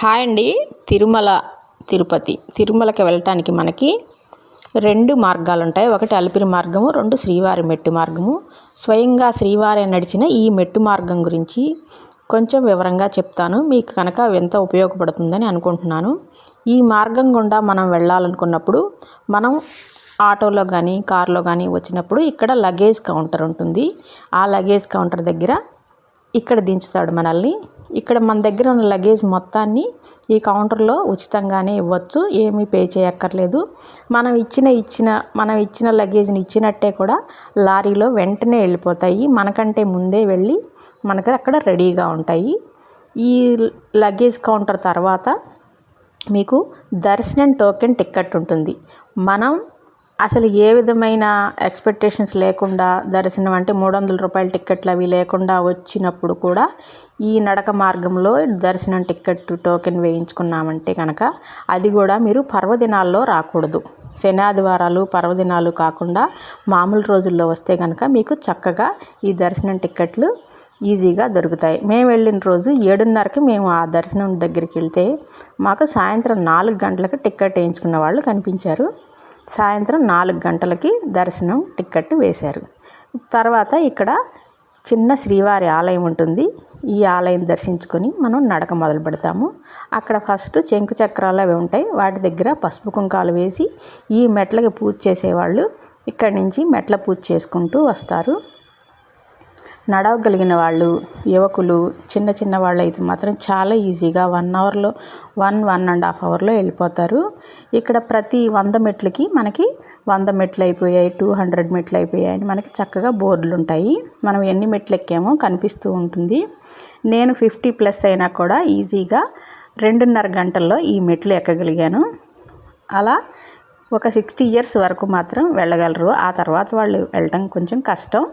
Hi అండి. తిరుమల తిరుపతి తిరుమలకి వెళ్ళటానికి మనకి రెండు మార్గాలు ఉంటాయి ఒకటి అలిపిరి మార్గము రెండు శ్రీవారి మెట్టు మార్గము. స్వయంగా శ్రీవారి నడిచిన ఈ మెట్టు మార్గం గురించి కొంచెం వివరంగా చెప్తాను. మీకు కనుక ఎంత ఉపయోగపడుతుందని అనుకుంటున్నాను. ఈ మార్గం గుండా మనం వెళ్ళాలనుకున్నప్పుడు మనం ఆటోలో కానీ కార్లో కానీ వచ్చినప్పుడు ఇక్కడ లగేజ్ కౌంటర్ ఉంటుంది. ఆ లగేజ్ కౌంటర్ దగ్గర ఇక్కడ దించుతాడు మనల్ని. ఇక్కడ మన దగ్గర ఉన్న లగేజ్ మొత్తాన్ని ఈ కౌంటర్లో ఉచితంగానే ఇవ్వచ్చు. ఏమీ పే చేయక్కర్లేదు. మనం ఇచ్చిన ఇచ్చిన మనం ఇచ్చిన లగేజ్ని ఇచ్చినట్టే కూడా లారీలో వెంటనే వెళ్ళిపోతాయి. మనకంటే ముందే వెళ్ళి మనకు అక్కడ రెడీగా ఉంటాయి. ఈ లగేజ్ కౌంటర్ తర్వాత మీకు దర్శనం టోకెన్ టిక్కెట్ ఉంటుంది. మనం అసలు ఏ విధమైన ఎక్స్పెక్టేషన్స్ లేకుండా దర్శనం అంటే మూడు వందల రూపాయల టిక్కెట్లు అవి లేకుండా వచ్చినప్పుడు కూడా ఈ నడక మార్గంలో దర్శనం టిక్కెట్ టోకెన్ వేయించుకున్నామంటే కనుక అది కూడా మీరు పర్వదినాల్లో రాకూడదు. శనాదివారాలు పర్వదినాలు కాకుండా మామూలు రోజుల్లో వస్తే కనుక మీకు చక్కగా ఈ దర్శనం టిక్కెట్లు ఈజీగా దొరుకుతాయి. మేము వెళ్ళిన రోజు ఏడున్నరకి మేము ఆ దర్శనం దగ్గరికి వెళ్తే మాకు సాయంత్రం నాలుగు గంటలకు టిక్కెట్ వేయించుకున్న వాళ్ళు కనిపించారు. సాయంత్రం నాలుగు గంటలకి దర్శనం టిక్కెట్ వేశారు. తర్వాత ఇక్కడ చిన్న శ్రీవారి ఆలయం ఉంటుంది. ఈ ఆలయం దర్శించుకొని మనం నడక మొదలు పెడతాము. అక్కడ ఫస్ట్ చెంకు చక్రాలు అవి ఉంటాయి. వాటి దగ్గర పసుపు కుంకాలు వేసి ఈ మెట్లకి పూజ చేసేవాళ్ళు. ఇక్కడి నుంచి మెట్ల పూజ చేసుకుంటూ వస్తారు. నడవగలిగిన వాళ్ళు యువకులు చిన్న చిన్న వాళ్ళు అయితే మాత్రం చాలా ఈజీగా వన్ అవర్లో వన్ వన్ అండ్ హాఫ్ అవర్లో వెళ్ళిపోతారు. ఇక్కడ ప్రతి వంద మెట్లకి మనకి వంద మెట్లు అయిపోయాయి టూ హండ్రెడ్ మెట్లు అయిపోయాయి అని మనకి చక్కగా బోర్డులు ఉంటాయి. మనం ఎన్ని మెట్లు ఎక్కామో కనిపిస్తూ ఉంటుంది. నేను ఫిఫ్టీ ప్లస్ అయినా కూడా ఈజీగా రెండున్నర గంటల్లో ఈ మెట్లు ఎక్కగలిగాను. అలా ఒక సిక్స్టీ ఇయర్స్ వరకు మాత్రం వెళ్ళగలరు. ఆ తర్వాత వాళ్ళు వెళ్ళటం కొంచెం కష్టం.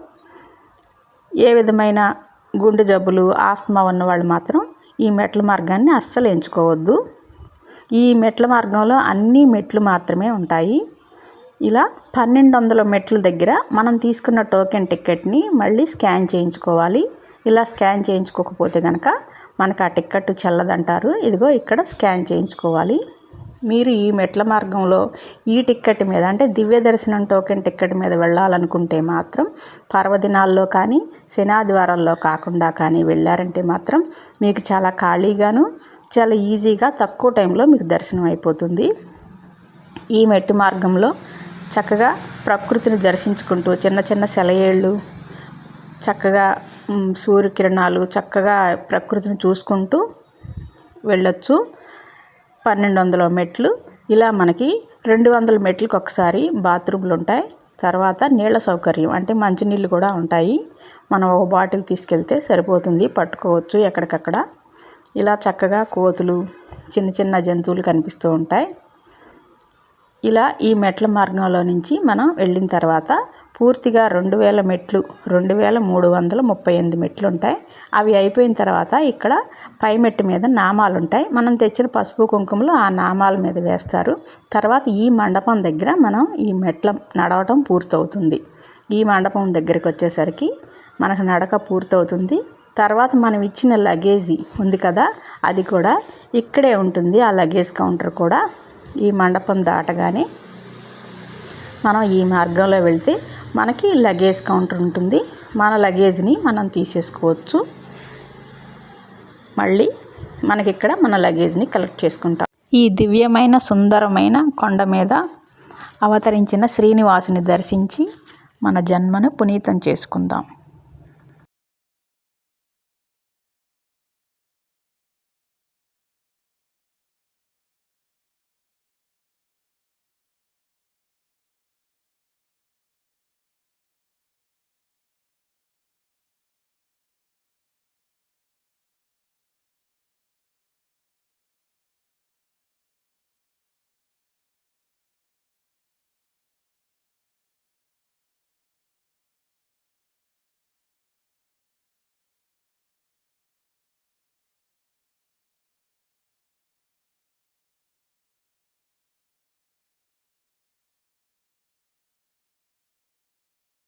ఏ విధమైన గుండె జబ్బులు ఆస్తమా ఉన్న వాళ్ళు మాత్రం ఈ మెట్ల మార్గాన్ని అస్సలు ఎంచుకోవద్దు. ఈ మెట్ల మార్గంలో అన్ని మెట్లు మాత్రమే ఉంటాయి. ఇలా పన్నెండు వందల మెట్ల దగ్గర మనం తీసుకున్న టోకెన్ టికెట్ని మళ్ళీ స్కాన్ చేయించుకోవాలి. ఇలా స్కాన్ చేయించుకోకపోతే కనుక మనకు ఆ టికెట్ చెల్లదంటారు. ఇదిగో ఇక్కడ స్కాన్ చేయించుకోవాలి. మీరు ఈ మెట్ల మార్గంలో ఈ టిక్కెట్ మీద అంటే దివ్య దర్శనం టోకెన్ టిక్కెట్ మీద వెళ్ళాలనుకుంటే మాత్రం పర్వదినాల్లో కానీ శనాదివారాల్లో కాకుండా కానీ వెళ్ళారంటే మాత్రం మీకు చాలా ఖాళీగాను చాలా ఈజీగా తక్కువ టైంలో మీకు దర్శనం అయిపోతుంది. ఈ మెట్టు మార్గంలో చక్కగా ప్రకృతిని దర్శించుకుంటూ చిన్న చిన్న సెలయేళ్ళు చక్కగా సూర్యకిరణాలు చక్కగా ప్రకృతిని చూసుకుంటూ వెళ్ళొచ్చు. పన్నెండు వందల మెట్లు. ఇలా మనకి రెండు వందల మెట్లకు ఒకసారి బాత్రూమ్లు ఉంటాయి తర్వాత నీళ్ళ సౌకర్యం అంటే మంచినీళ్ళు కూడా ఉంటాయి. మనం ఒక బాటిల్ తీసుకెళ్తే సరిపోతుంది పట్టుకోవచ్చు ఎక్కడికక్కడ. ఇలా చక్కగా కోతులు చిన్న చిన్న జంతువులు కనిపిస్తూ ఉంటాయి. ఇలా ఈ మెట్ల మార్గంలో నుంచి మనం వెళ్ళిన తర్వాత పూర్తిగా రెండు వేల మెట్లు రెండు వేల మూడు వందల ముప్పై ఎనిమిది మెట్లు ఉంటాయి. అవి అయిపోయిన తర్వాత ఇక్కడ పై మెట్టు మీద నామాలు ఉంటాయి. మనం తెచ్చిన పసుపు కుంకుమలు ఆ నామాల మీద వేస్తారు. తర్వాత ఈ మండపం దగ్గర మనం ఈ మెట్ల నడవటం పూర్తవుతుంది. ఈ మండపం దగ్గరికి వచ్చేసరికి మనకు నడక పూర్తవుతుంది. తర్వాత మనం ఇచ్చిన లగేజీ ఉంది కదా అది కూడా ఇక్కడే ఉంటుంది. ఆ లగేజ్ కౌంటర్ కూడా ఈ మండపం దాటగానే మనం ఈ మార్గంలో వెళ్తే మనకి లగేజ్ కౌంటర్ ఉంటుంది. మన లగేజ్ని మనం తీసేసుకోవచ్చు. మళ్ళీ మనకి ఇక్కడ మన లగేజ్ని కలెక్ట్ చేసుకుంటాం. ఈ దివ్యమైన సుందరమైన కొండ మీద అవతరించిన శ్రీనివాసుని దర్శించి మన జన్మను పునీతం చేసుకుందాం.